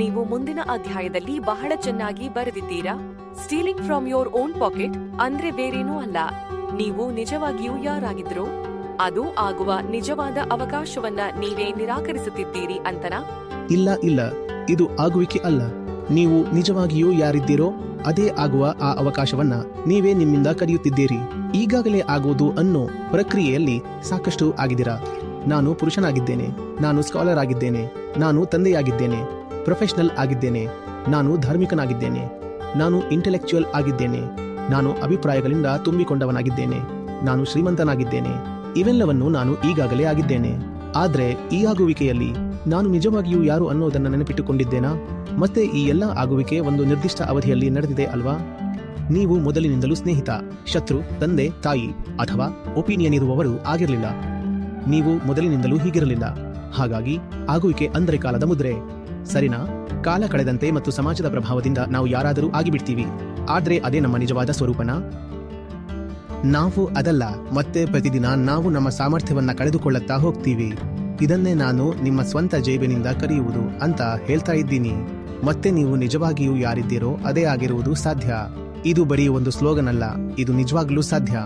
ನೀವು ಮುಂದಿನ ಅಧ್ಯಾಯದಲ್ಲಿ ಬಹಳ ಚೆನ್ನಾಗಿ ಬರೆದಿದ್ದೀರಾ? Stealing from your own pocket ಅಂದ್ರೆ ಬೇರೇನೂ ಅಲ್ಲ. ನೀವು ನಿಜವಾಗಿಯೂ ಯಾರಾಗಿದ್ರು? ಅದು ಆಗುವ ನಿಜವಾದ ಅವಕಾಶವನ್ನ ನೀವೇ ನಿರಾಕರಿಸುತ್ತಿದ್ದೀರಿ ಅಂತನಾ? ಇಲ್ಲ ಇಲ್ಲ. ಇದು ಆಗುವಿಕೆ ಅಲ್ಲ. ನೀವು ನಿಜವಾಗಿಯೂ ಯಾರಿದ್ದೀರೋ, ಅದೇ ಆಗುವ ಆ ಅವಕಾಶವನ್ನ ನೀವೇ ನಿಮ್ಮಿಂದ ಕರೆಯುತ್ತಿದ್ದೀರಿ ಈಗಾಗಲೇ ಆಗುವುದು ಅನ್ನೋ ಪ್ರಕ್ರಿಯೆಯಲ್ಲಿ ಸಾಕಷ್ಟು ಆಗಿದ್ದೀರಾ? ನಾನು ಪುರುಷನಾಗಿದ್ದೇನೆ. ನಾನು ಸ್ಕಾಲರ್ ಆಗಿದ್ದೇನೆ. ನಾನು ತಂದೆಯಾಗಿದ್ದೇನೆ. ಪ್ರೊಫೆಷನಲ್ ಆಗಿದ್ದೇನೆ. ನಾನು ಧಾರ್ಮಿಕನಾಗಿದ್ದೇನೆ. ನಾನು ಇಂಟೆಲೆಕ್ಚುಯಲ್ ಆಗಿದ್ದೇನೆ. ನಾನು ಅಭಿಪ್ರಾಯಗಳಿಂದ ತುಂಬಿಕೊಂಡವನಾಗಿದ್ದೇನೆ. ನಾನು ಶ್ರೀಮಂತನಾಗಿದ್ದೇನೆ. ಇವೆಲ್ಲವನ್ನು ನಾನು ಈಗಾಗಲೇ ಆಗಿದ್ದೇನೆ. ಆದರೆ, ಈ ಆಗುವಿಕೆಯಲ್ಲಿ ನಾನು ನಿಜವಾಗಿಯೂ ಯಾರು ಅನ್ನೋದನ್ನ ನೆನಪಿಟ್ಟುಕೊಂಡಿದ್ದೇನಾ? ಮತ್ತೆ ಈ ಎಲ್ಲ ಆಗುವಿಕೆ ಒಂದು ನಿರ್ದಿಷ್ಟ ಅವಧಿಯಲ್ಲಿ ನಡೆದಿದೆ ಅಲ್ವಾ? ನೀವು ಮೊದಲಿನಿಂದಲೂ ಸ್ನೇಹಿತ, ಶತ್ರು, ತಂದೆ, ತಾಯಿ ಅಥವಾ ಒಪಿನಿಯನ್ ಇರುವವರು ಆಗಿರಲಿಲ್ಲ. ನೀವು ಮೊದಲಿನಿಂದಲೂ ಹೀಗಿರಲಿಲ್ಲ. ಹಾಗಾಗಿ, ಆಗುವಿಕೆ ಅಂದರೆ ಕಾಲದ ಮುದ್ರೆ. ಸರಿನಾ? ಕಾಲ ಕಳೆದಂತೆ ಮತ್ತು ಸಮಾಜದ ಪ್ರಭಾವದಿಂದ ನಾವು ಯಾರಾದರೂ ಆಗಿಬಿಡ್ತೀವಿ. ಆದರೆ ಅದೇ ನಮ್ಮ ನಿಜವಾದ ಸ್ವರೂಪನ? ನಾವು ಅದಲ್ಲ, ಮತ್ತೆ ಪ್ರತಿದಿನ ನಾವು ನಮ್ಮ ಸಾಮರ್ಥ್ಯವನ್ನ ಕಳೆದುಕೊಳ್ಳುತ್ತಾ ಹೋಗ್ತೀವಿ. ಇದನ್ನೇ ನಾನು ನಿಮ್ಮ ಸ್ವಂತ ಜೇಬಿನಿಂದ ಕರೆಯುವುದು ಅಂತ ಹೇಳ್ತಾ ಇದ್ದೀನಿ. ಮತ್ತೆ ನೀವು ನಿಜವಾಗಿಯೂ ಯಾರಿದ್ದೀರೋ ಅದೇ ಆಗಿರುವುದು ಸಾಧ್ಯ. ಇದು ಬರೀ ಒಂದು ಸ್ಲೋಗನ್ ಅಲ್ಲ, ಇದು ನಿಜವಾಗ್ಲೂ ಸಾಧ್ಯ.